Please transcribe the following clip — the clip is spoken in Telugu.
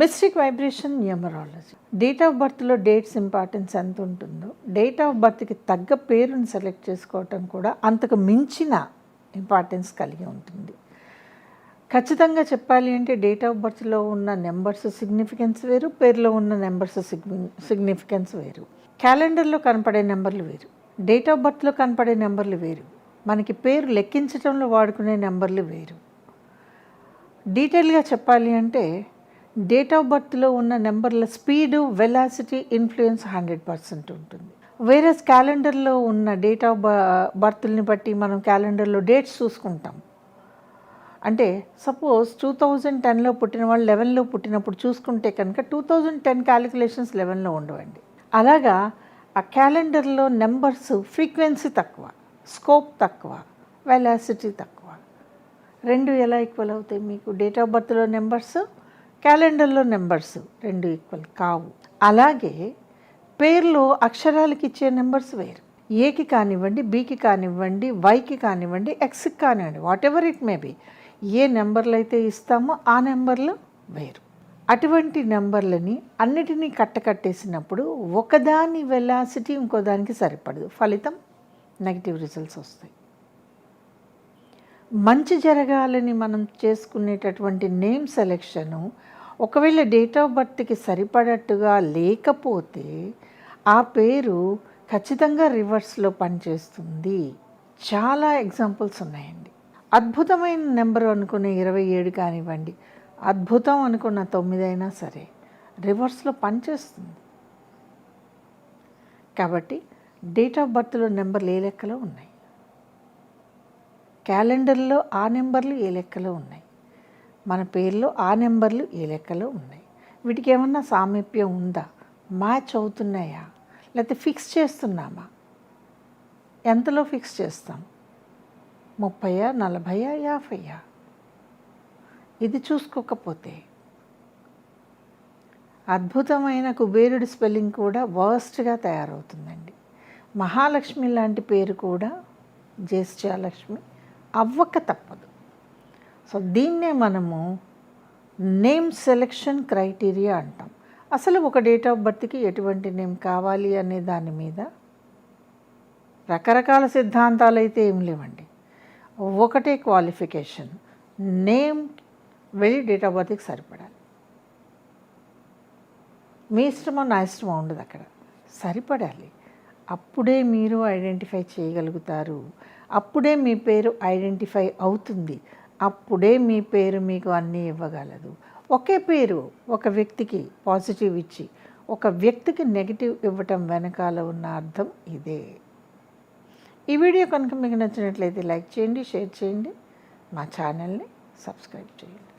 Mystic vibration numerology. Date of బర్త్లో dates importance ఎంత ఉంటుందో డేట్ ఆఫ్ బర్త్కి తగ్గ పేరుని సెలెక్ట్ చేసుకోవటం కూడా అంతకు మించిన ఇంపార్టెన్స్ కలిగి ఉంటుంది. ఖచ్చితంగా చెప్పాలి అంటే డేట్ ఆఫ్ బర్త్లో ఉన్న నెంబర్స్ సిగ్నిఫికెన్స్ వేరు పేరులో ఉన్న నెంబర్స్ సిగ్నిఫికెన్స్ వేరు. క్యాలెండర్లో కనపడే నెంబర్లు వేరు. డేట్ ఆఫ్ బర్త్లో కనపడే నెంబర్లు వేరు. మనకి పేరు లెక్కించడంలో వాడుకునే నెంబర్లు వేరు. డీటెయిల్గా చెప్పాలి అంటే డేట్ ఆఫ్ బర్త్లో ఉన్న నెంబర్ల speed velocity influence hundred percent ఉంటుంది. వేరే క్యాలెండర్లో ఉన్న డేట్ ఆఫ్ బర్త్ని బట్టి మనం క్యాలెండర్లో డేట్స్ చూసుకుంటాం. అంటే సపోజ్ టూ థౌజండ్ టెన్లో పుట్టిన వాళ్ళు లెవెన్లో పుట్టినప్పుడు చూసుకుంటే కనుక టూ థౌజండ్ టెన్ క్యాలిక్యులేషన్స్ లెవెన్లో ఉండవండి. అలాగా ఆ క్యాలెండర్లో నెంబర్స్ ఫ్రీక్వెన్సీ తక్కువ స్కోప్ తక్కువ వెలాసిటీ తక్కువ. రెండు ఎలా ఈక్వల్ అవుతాయి మీకు? డేట్ ఆఫ్ బర్త్లో నెంబర్స్ క్యాలెండర్లో నెంబర్స్ రెండు ఈక్వల్ కావు. అలాగే పేర్లో అక్షరాలకి ఇచ్చే నెంబర్స్ వేరు. ఏకి కానివ్వండి బీకి కానివ్వండి వైకి కానివ్వండి ఎక్స్కి కానివ్వండి whatever it may be ఏ నెంబర్లు అయితే ఇస్తామో ఆ నెంబర్లు వేరు. అటువంటి నెంబర్లని అన్నిటినీ కట్టకట్టేసినప్పుడు ఒకదాని వెలాసిటీ ఇంకో దానికి సరిపడదు. ఫలితం నెగిటివ్ రిజల్ట్స్ వస్తాయి. మంచి జరగాలని మనం చేసుకునేటటువంటి నేమ్ సెలెక్షను ఒకవేళ డేట్ ఆఫ్ బర్త్కి సరిపడట్టుగా లేకపోతే ఆ పేరు ఖచ్చితంగా రివర్స్లో పనిచేస్తుంది. చాలా ఎగ్జాంపుల్స్ ఉన్నాయండి. అద్భుతమైన నెంబర్ అనుకునే ఇరవై ఏడు కానివ్వండి అద్భుతం అనుకున్న తొమ్మిది అయినా సరే రివర్స్లో పనిచేస్తుంది. కాబట్టి డేట్ ఆఫ్ బర్త్లో నెంబర్లు ఏ లెక్కలో ఉన్నాయి? క్యాలెండర్లో ఆ నెంబర్లు ఏ లెక్కలో ఉన్నాయి? మన పేర్లో ఆ నెంబర్లు ఏ లెక్కలో ఉన్నాయి. వీటికి ఏమన్నా సామీప్యం ఉందా? మ్యాచ్ అవుతున్నాయా? లేకపోతే ఫిక్స్ చేస్తున్నామా? ఎంతలో ఫిక్స్ చేస్తాం? ముప్పయా నలభయా యాభైయా? ఇది చూసుకోకపోతే అద్భుతమైన కుబేరుడి స్పెల్లింగ్ కూడా వర్స్ట్గా తయారవుతుందండి. మహాలక్ష్మి లాంటి పేరు కూడా జ్యేష్ఠలక్ష్మి అవ్వక తప్పదు. సో దీన్నే మనము నేమ్ సెలెక్షన్ క్రైటీరియా అంటాం. అసలు ఒక డేట్ ఆఫ్ బర్త్కి ఎటువంటి నేమ్ కావాలి అనే దాని మీద రకరకాల సిద్ధాంతాలు అయితే ఏం లేవండి. ఒకటే క్వాలిఫికేషన్ నేమ్ వెళ్ళి డేట్ ఆఫ్ బర్త్కి సరిపడాలి. మీ ఇష్టమో నా ఇష్టమో ఉండదు అక్కడ. సరిపడాలి. అప్పుడే మీరు ఐడెంటిఫై చేయగలుగుతారు. అప్పుడే మీ పేరు ఐడెంటిఫై అవుతుంది. అప్పుడే మీ పేరు మీకు అన్నీ ఇవ్వగలదు. ఒకే పేరు ఒక వ్యక్తికి పాజిటివ్ ఇచ్చి ఒక వ్యక్తికి నెగిటివ్ ఇవ్వటం వెనకాల ఉన్న అర్థం ఇదే. ఈ వీడియో కనుక మీకు నచ్చినట్లయితే లైక్ చేయండి షేర్ చేయండి. మా ఛానల్ని సబ్స్క్రైబ్ చేయండి.